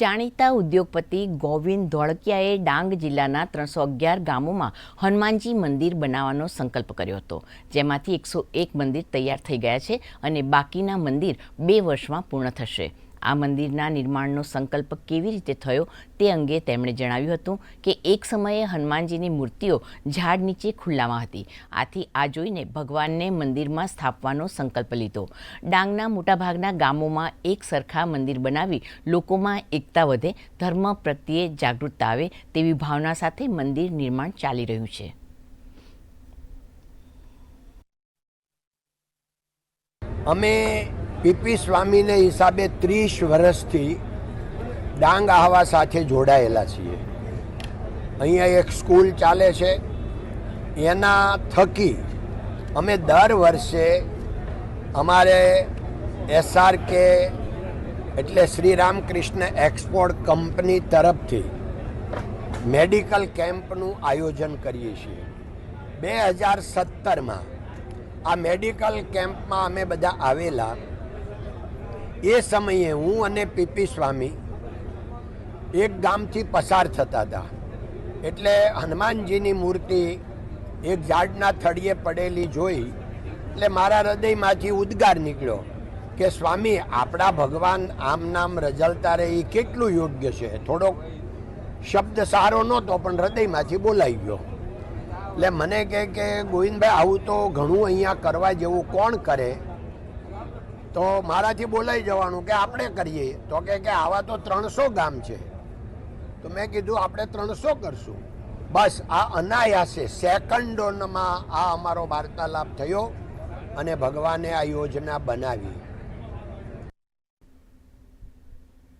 જાણીતા ઉદ્યોગપતિ ગોવિંદ ધોળકિયાએ ડાંગ જિલ્લાના ત્રણસો અગિયાર ગામોમાં હનુમાનજી મંદિર બનાવવાનો સંકલ્પ કર્યો હતો, જેમાંથી એકસો એક મંદિર તૈયાર થઈ ગયા છે અને બાકીના મંદિર બે વર્ષમાં પૂર્ણ થશે. આ મંદિરના નિર્માણનો સંકલ્પ કેવી રીતે થયો તે અંગે તેમણે જણાવ્યું હતું કે એક સમયે હનુમાનજીની મૂર્તિઓ ઝાડ નીચે ખુલ્લામાં હતી. આથી આ જોઈને ભગવાનને મંદિરમાં સ્થાપવાનો સંકલ્પ લીધો. ડાંગના મોટાભાગના ગામોમાં એક સરખા મંદિર બનાવી લોકોમાં એકતા વધે, ધર્મ પ્રત્યે જાગૃતતા આવે તેવી ભાવના સાથે મંદિર નિર્માણ ચાલી રહ્યું છે. અમે પીપી સ્વામીને હિસાબે ત્રીસ વર્ષથી ડાંગ આહવા સાથે જોડાયેલા છીએ. અહીંયા એક સ્કૂલ ચાલે છે. એના થકી અમે દર વર્ષે અમારે એસઆરકે એટલે શ્રી રામકૃષ્ણ એક્સપોર્ટ કંપની તરફથી મેડિકલ કેમ્પનું આયોજન કરીએ છીએ. બે હજાર સત્તરમાં આ મેડિકલ કેમ્પમાં અમે બધા આવેલા. એ સમયે હું અને પીપી સ્વામી એક ગામથી પસાર થતા હતા. એટલે હનુમાનજીની મૂર્તિ એક ઝાડના થળીએ પડેલી જોઈ, એટલે મારા હૃદયમાંથી ઉદ્ગાર નીકળ્યો કે, સ્વામી, આપણા ભગવાન આમ નામ રજલતા રહે એ કેટલું યોગ્ય છે? થોડોક શબ્દ સારો નહોતો, પણ હૃદયમાંથી બોલાઈ ગયો. એટલે મને કહે કે, ગોવિંદભાઈ, આવું તો ઘણું અહીંયા કરવા જેવું કોણ કરે? તો મારાથી બોલાઈ જવાનું કે આપણે કરીએ. તો કે કે આવા તો ત્રણસો ગામ છે. તો મેં કીધું આપણે ત્રણસો કરશું. બસ આ અનાયાસે સેકન્ડોનમાં આ અમારો વાર્તાલાપ થયો અને ભગવાને આ યોજના બનાવી.